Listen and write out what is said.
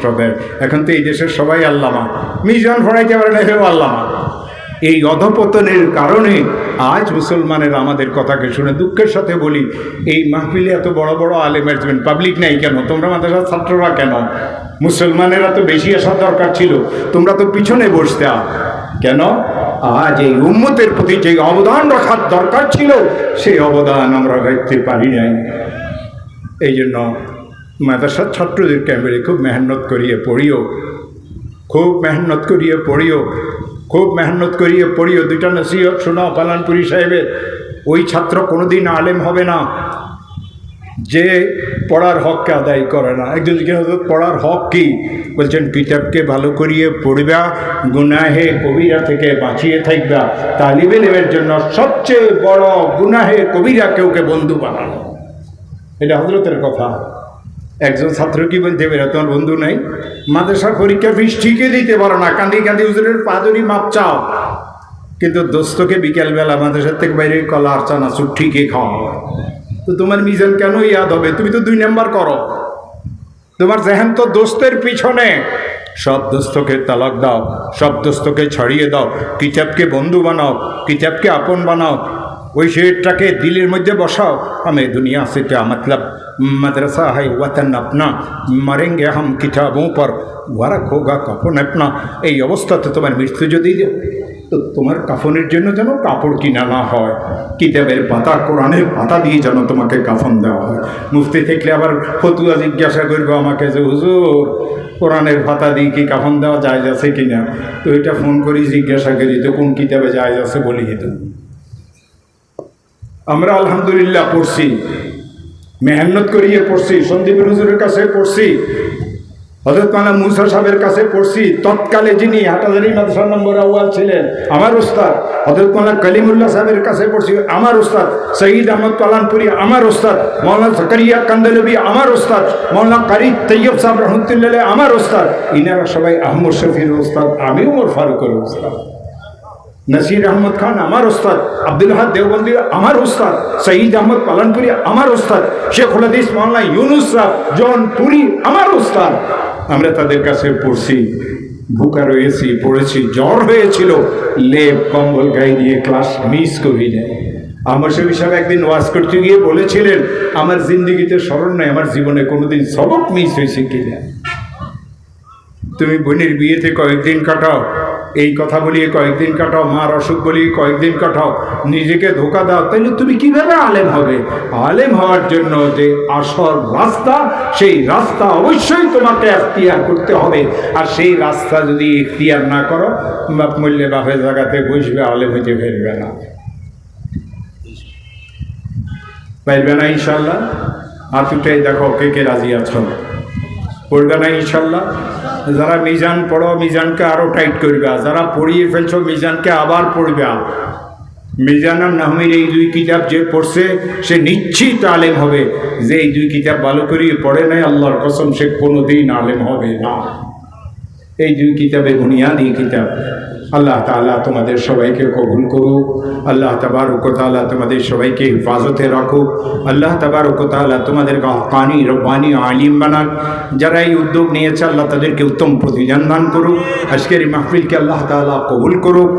কষ্ট দেয় এখন তো এই দেশের সবাই আল্লামা। মিজান ফড়াইতে পারে না হেও আল্লামা। এই অধপতনের কারণে আজ মুসলমানের আমাদের কথাকে শুনে দুঃখের সাথে বলি, এই মাহফিলে এত বড় বড় আলেম আসবেন পাবলিক নাই কেন? তোমরা মাদ্রাসার ছাত্ররা কেন? মুসলমানেরা তো বেশি আসার দরকার ছিল, তোমরা তো পিছনে বসতে। কেন? আজ এই উম্মতের প্রতি যে অবদান রাখার দরকার ছিল, সেই অবদান আমরা রাখতে পারি নাই। এই জন্য মাদ্রাসার ছাত্রদেরকে আমি খুব মেহনত করিয়ে পড়িও, খুব মেহনত করিয়ে পড়িও, খুব মেহনত করিয়ে পড়িও। দুইটা নসিহত শোনাও পালানপুরি সাহেবের। ওই ছাত্র কোনোদিন আলেম হবে না। যে পড়ার হককে আদায় করে না। একজন পড়ার হক কি? বলছেন, কিতাবকে ভালো করিয়ে পড়বা, গুনাহে কবিরা থেকে বাঁচিয়ে থাকবা। তালিবে লেবের জন্য সবচেয়ে বড় গুনাহে কবিরা কেউকে বন্ধু বানানো। এটা হজরতের কথা। একজন ছাত্র কি বলতে পারে? তোমার বন্ধু নাই? মাদ্রাসার পরীক্ষা ফিস ঠিকই দিতে পারো না। কান্দি কান্দি হুজুরের পাদরি মাপ চাও। কিন্তু দোস্তকে বিকেলবেলা মাদ্রাসার থেকে বাইরে কলা আর চানাচুর ঠিকই খাওয়া তো তোমার মিজান কেন ইয়াদ হবে? তুমি তো দুই নাম্বার করো। তোমার জেহেন তো দোস্তের পিছনে। সব দোস্তকে তালাক দাও, সব দোস্তকে ছড়িয়ে দাও। কিতাবকে বন্ধু বানাও, কিতাবকে আপন বানাও। ওই শেরটাকে দিলের মধ্যে বসাও हमें दुनिया से क्या मतलब मदरसा है वतन अपना मरेंगे हम किताबों पर ওয়ারাক হোগা কাফন আপনা এই অবস্থাতে তোমার মৃত্যু যদি তো তোমার কাফনের জন্য যেন কাপড় কিনা না হয় কিতাবের পাতা কোরআনের পাতা দিয়ে যেন তোমাকে কাফন দেওয়া হয় মুফতি থাকলে আবার ফতুয়া জিজ্ঞাসা করবে আমাকে যে হুজুর কোরআনের পাতা দিয়ে কি কাফন দেওয়া যায় আছে কিনা তো এটা ফোন করি জিজ্ঞাসা করি তো কোন কিতাবে যায় আছে বলি তো আমরা আলহামদুলিল্লাহ পড়ছি, মেহনত করিয়ে পড়ছি, সন্দীপ হুজুরের কাছে পড়ছি হজরত মানা মুসা সাহেবের কাছে পড়ছি, তৎকালে যিনি হাটাজারি মাদ্রাসা নম্বর আউয়াল ছিলেন, আমার উস্তাদ হজরত মানা কলিমুল্লাহ সাহেবের কাছে পড়ছি, আমার উস্তাদ, সঈদ আহমদ পালানপুরি, আমার উস্তাদ মৌলানা জকরিয়া কান্দলবি, আমার উস্তাদ মৌলানা কারি তৈয়ব সাহেব রহমতুল্লাহ আমার উস্তাদ, ইনারা সবাই আহমদ শফির উস্তাদ আমি উমর ফারুকের উস্তাদ। নসির আহমদ খান আমার ওস্তাদ, আব্দুল হাদ দেওবন্দি আমার ওস্তাদ, সঈদ আহমদ পালনপুরি আমার ওস্তাদ শেখুল হাদিস মাওলানা ইউনুস সাহ জনপুরি আমার ওস্তাদ। আমরা তাদের কাছে পড়ছি, ভুকা রয়েছি, পড়েছি, জ্বর হয়েছিল, লেপ, কম্বল গায়ে দিয়ে ক্লাস মিস করি নেয় আমার সে হিসাবে একদিন ওয়াজ করতে গিয়ে বলেছিলেন, আমার জিন্দগিতে স্মরণ নেই, আমার জীবনে কোনোদিন সবক মিস হয়েছে কিনা? তুমি বোনের বিয়েতে কয়েকদিন কাটাও এই কথা বলিয়ে কয়েকদিন কাটাও মার অসুখ বলিয়ে কয়েকদিন কাটাও, নিজেকে ধোকা দাও তাহলে তুমি কীভাবে আলেম হবে? আলেম হওয়ার জন্য যে আসল রাস্তা, সেই রাস্তা অবশ্যই তোমাকে এখতিয়ার করতে হবে। আর সেই রাস্তা যদি এখতিয়ার না করো মূল্যে বাপের জায়গাতে বসবে, আলেম হইতে ফেরবে না। পারবে না ইনশাল্লাহ হাতুটাই দেখো কে কে রাজি আছো। পড়বে না, ইনশাল্লাহ। যারা মিজান পড়ো, মিজানকে আরও টাইট করবে। যারা পড়িয়ে ফেলছো, মিজানকে আবার পড়বে। মিজান আর নাহমির এই দুই কিতাব যে পড়ছে, সে নিশ্চিত আলেম হবে। যে এই দুই কিতাব ভালো করিয়ে পড়ে নাই, আল্লাহর কসম, সে কোনোদিন আলেম হবে না। এই দুই কিতাবের এই কিতাব। আল্লাহ তালা তোমাদের সবাইকে কবুল করুক। আল্লাহ তাবারক তাআলা তোমাদের সবাইকে হেফাজতে রাখুক। আল্লাহ তাবারক তাআলা তোমাদের কানি রব্বানি, আলিম বানান যারা এই উদ্যোগ নিয়েছে, আল্লাহ তাদেরকে উত্তম প্রতিদান দান করুক। আজকের এই মাহফিলকে আল্লাহ তালা কবুল করুক।